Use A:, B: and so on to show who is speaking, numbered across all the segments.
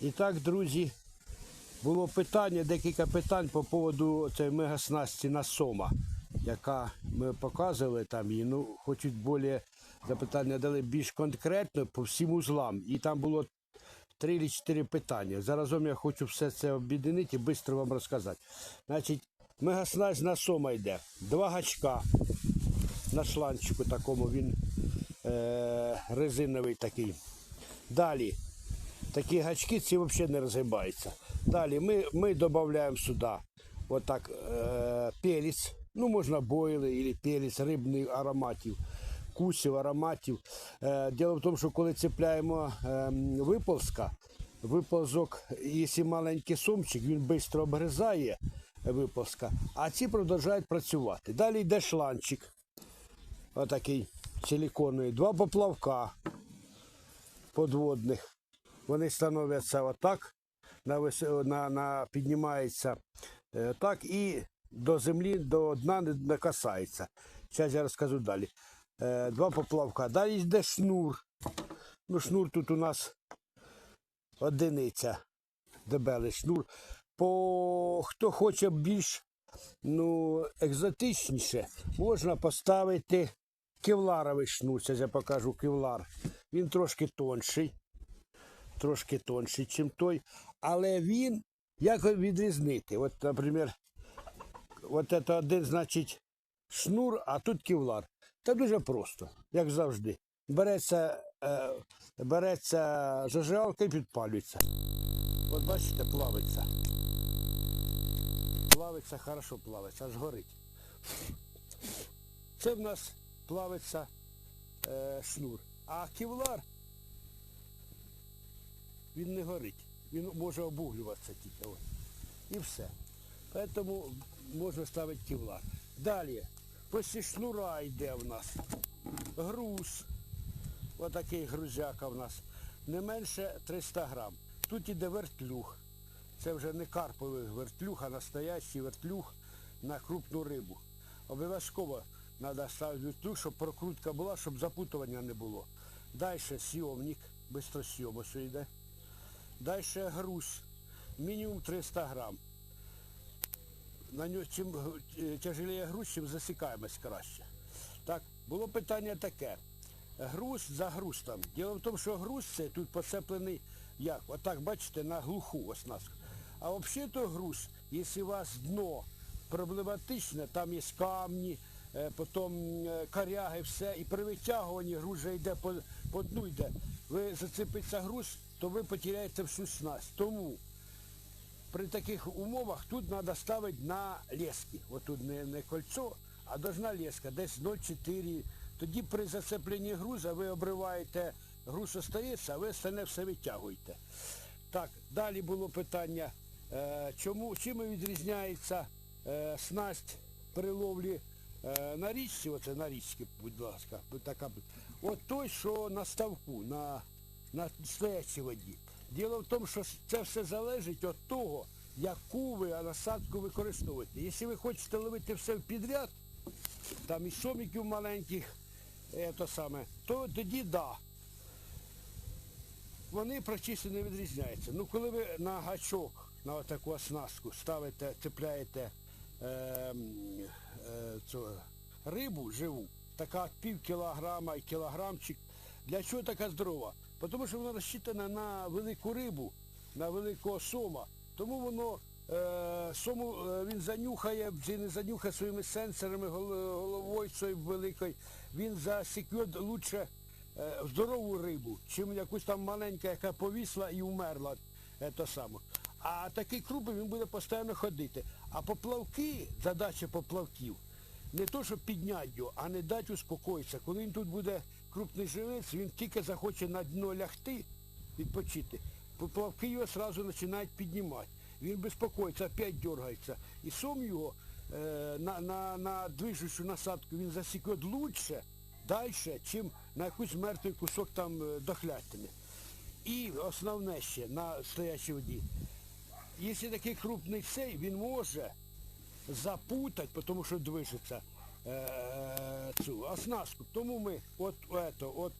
A: І так, друзі, було питання, декілька питань по поводу цієї мегаснасті на сома, яка ми показували там її. Ну, хочуть більше запитання дали більш конкретно по всім узлам. І там було три чи чотири питання. Заразом я хочу все це об'єднати і швидко вам розказати. Значить, мегаснасть на сома йде. Два гачка на шланчику такому, він е- резиновий такий. Далі такі гачки ці взагалі не розгибаються. Далі ми, ми додаємо сюди отак е, перець, ну можна бойли або перець, рибних ароматів, вкусів, ароматів. Е, діло в тому, що коли цепляємо е, виползка, виползок, якщо маленький сумчик, він швидко обгризає виползка, а ці продовжують працювати. Далі йде шланчик, отакий силіконовий, два поплавка подводних. Вони становляться отак, на, на, на, піднімається е, так і до землі, до дна не, касається. Зараз я розкажу далі. Е, два поплавка. Далі йде шнур. Ну, шнур тут у нас одиниця. Дебелий шнур. По хто хоче більш ну, екзотичніше, можна поставити кевларовий шнур. Зараз я покажу кевлар. Він трошки тонший трошки тонший, ніж той, але він як відрізнити? От, наприклад, от це один, значить, шнур, а тут кевлар. Це дуже просто, як завжди. Береться, е, береться зажигалка і підпалюється. От бачите, плавиться. Плавиться, хорошо плавиться, аж горить. Це в нас плавиться е, шнур. А кевлар він не горить. Він може обуглюватися тільки. І все. Тому можна ставити кевлар. Далі, після шнура йде в нас груз. Отакий грузяка в нас. Не менше 300 грам. Тут іде вертлюг. Це вже не карповий вертлюг, а настоящий вертлюг на крупну рибу. Обов'язково треба ставити вертлюг, щоб прокрутка була, щоб запутування не було. Далі сйомник, бистросйом ось йде. Далі груз, мінімум 300 грам. На нього, чим е, тяжеліє груз, чим засікаємось краще. Так, було питання таке. Груз за груз там. Діло в тому, що груз це тут поцеплений як? Отак, бачите, на глуху оснастку. А взагалі то груз, якщо у вас дно проблематичне, там є камні, е, потім е, коряги, все, і при витягуванні груз вже йде по, по дну йде. Ви зацепиться груз, то ви потеряєте всю снасть. Тому при таких умовах тут треба ставити на лески. От тут не, не кольцо, а должна леска, десь 0,4. Тоді при зацепленні груза ви обриваєте, груз остається, а ви остальне все витягуєте. Так, далі було питання, е, чому, чим відрізняється е, снасть при ловлі е, на річці, оце на річці, будь ласка, така, от той, що на ставку, на, на воді. Діло в тому, що це все залежить від того, яку ви насадку використовуєте. Якщо ви хочете ловити все підряд, там і соміків маленьких, то саме, то тоді да. Вони практично не відрізняються. Ну, коли ви на гачок, на таку оснастку ставите, цепляєте е, е, цю рибу живу, така пів кілограма і кілограмчик, для чого така здорова? Тому що вона розчитана на велику рибу, на великого сома. Тому воно е, сому е, він занюхає, чи не занюхає своїми сенсорами, головою своєю великою. Він засікє лучше е, здорову рибу, чим якусь там маленька, яка повісла і вмерла. е, то саме. А такий крупний він буде постійно ходити. А поплавки, задача поплавків, не то, щоб підняти його, а не дати успокоїтися. Коли він тут буде крупний живець, він тільки захоче на дно лягти, відпочити. Поплавки його одразу починають піднімати. Він безпокоїться, опять дергається. І сом його е, на, на, на движущу насадку він засікає лучше, далі, чим на якийсь мертвий кусок там е, дохлятини. І основне ще на стоячій воді. Якщо такий крупний цей, він може запутати, тому що движеться цю оснастку. Тому ми от, ето, от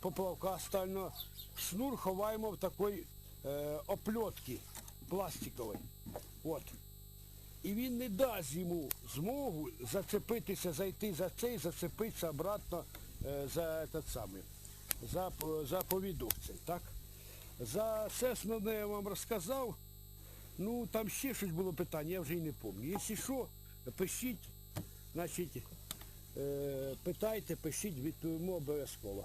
A: поплавка стально шнур ховаємо в такий е, опльотки пластикової. От. І він не дасть йому змогу зацепитися, зайти за цей, зацепитися обратно е, за этот самий, за, за повідок цей, так? За все основне я вам розказав. Ну, там ще щось було питання, я вже й не пам'ятаю. Якщо що, пишіть, значить, е, питайте, пишіть, відповімо обов'язково.